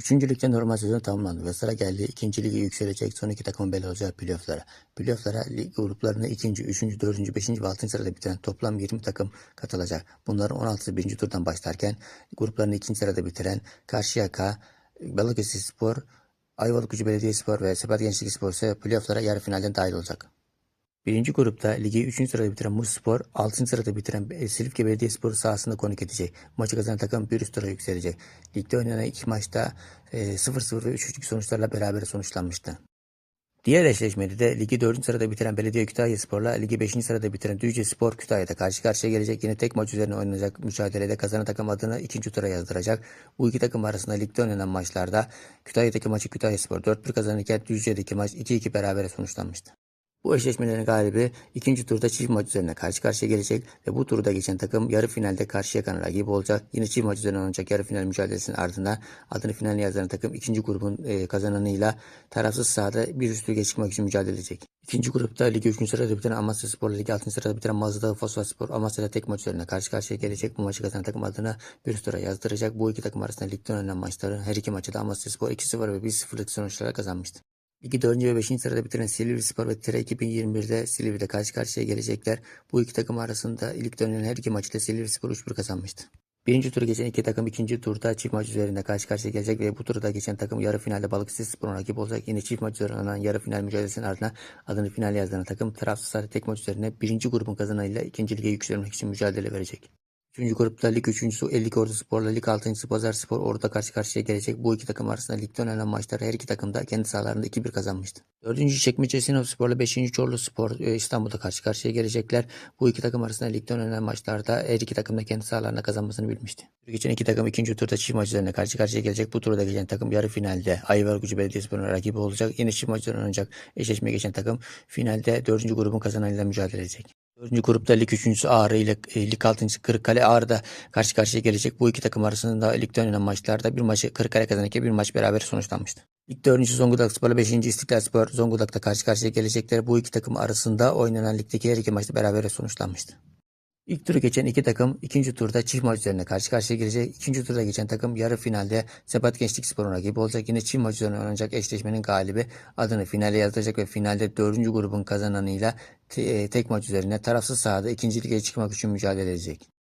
Üçüncü ligde normal sezon tamamlandı ve sıra geldi ikinci lige yükselecek son iki takımın belli olacağı playofflara. Playofflara lig gruplarını ikinci, üçüncü, dördüncü, beşinci ve altıncı sırada bitiren toplam 20 takım katılacak. Bunların 16'sı birinci turdan başlarken gruplarını ikinci sırada bitiren Karşıyaka, Balıkesir Spor, Ayvalık Gücü Belediyespor ve Sebat Gençlik Spor ise playofflara yarı finalden dahil olacak. Birinci grupta ligi 3. sırada bitiren Muş Spor, 6. sırada bitiren e, Silifke Belediyespor sahasında konuk edecek. Maçı kazanan takım bir üst tura yükselecek. Ligde oynanan iki maçta e, 0-0 ve 3-3 sonuçlarla beraber sonuçlanmıştı. Diğer eşleşmede de ligi 4. sırada bitiren Belediye Kütahya Spor'la ligi 5. sırada bitiren Düzce Spor Kütahya'da karşı karşıya gelecek. Yine tek maç üzerine oynanacak mücadelede kazanan takım adını ikinci tura yazdıracak. Bu iki takım arasında ligde oynanan maçlarda Kütahya'daki maçı Kütahya Spor 4-1 kazanırken Düzce'deki maç 2-2 berabere sonuçlanmıştı. Bu eşleşmelerin galibi ikinci turda çift maç üzerine karşı karşıya gelecek ve bu turda geçen takım yarı finalde Karşıyaka'nın rakibi olacak. Yine çift maç üzerine oynanacak yarı final mücadelesinin ardından adını finaline yazan takım ikinci grubun e, kazananıyla tarafsız sahada bir üstü çıkmak için mücadele edecek. İkinci grupta ligi 3. sırada bitiren Amasya Spor, ligi 6. sırada bitiren Mazda Fosfor Spor, Amasya'da tek maç üzerine karşı karşıya gelecek. Bu maçı kazanan takım adına bir üst tura yazdıracak. Bu iki takım arasında ligde oynanan maçların her iki maçı da Amasya Spor 2-0 ve 1-0'lık sonuçlara kazanmıştı. Ligi 4. ve 5. sırada bitiren Silivri Spor ve Tire 2021'de Silivri'de karşı karşıya gelecekler. Bu iki takım arasında ilk dönen her iki maçta Silivri Spor 3-1 kazanmıştı. Birinci turu geçen iki takım ikinci turda çift maç üzerinde karşı karşıya gelecek ve bu turda geçen takım yarı finalde Balıkesir Spor'un rakip olacak. Yine çift maç üzerine yarı final mücadelesinin ardından adını finale yazdıran takım Trabzonspor tek maç üzerine birinci grubun kazananıyla ikinci lige yükselmek için mücadele verecek. Üçüncü grupta lig üçüncüsü 50 Ordu Spor'la lig altıncısı Pazar Spor orada karşı karşıya gelecek. Bu iki takım arasında ligde oynanan maçları her iki takım da kendi sahalarında 2-1 kazanmıştı. Dördüncü çekmece Sinop Spor'la beşinci Çorlu Spor e, İstanbul'da karşı karşıya gelecekler. Bu iki takım arasında ligde oynanan maçlarda her iki takım da kendi sahalarında kazanmasını bilmişti. Geçen iki takım ikinci turda çift maç üzerine karşı karşıya gelecek. Bu turda geçen takım yarı finalde Ayvalık Gücü Belediyespor'un rakibi olacak. Yine çift maç üzerine oynanacak eşleşmeye geçen takım finalde dördüncü grubun kazananıyla mücadele edecek. Dördüncü grupta lig üçüncüsü Ağrı ile e, lig altıncısı Kırıkkale Ağrı'da karşı karşıya gelecek. Bu iki takım arasında ligde oynanan maçlarda bir maçı Kırıkkale kazanırken bir maç beraber sonuçlanmıştı. Lig dördüncüsü Zonguldak Spor'la beşinci İstiklal Spor Zonguldak'ta karşı karşıya gelecekler. Bu iki takım arasında oynanan ligdeki her iki maçta beraber sonuçlanmıştı. İlk turu geçen iki takım ikinci turda çift maç üzerine karşı karşıya gelecek. İkinci turda geçen takım yarı finalde Sebat Gençlik Spor'un rakibi olacak. Yine çift maç üzerine oynanacak eşleşmenin galibi adını finale yazdıracak ve finalde dördüncü grubun kazananıyla e, tek maç üzerine tarafsız sahada ikinci lige çıkmak için mücadele edecek.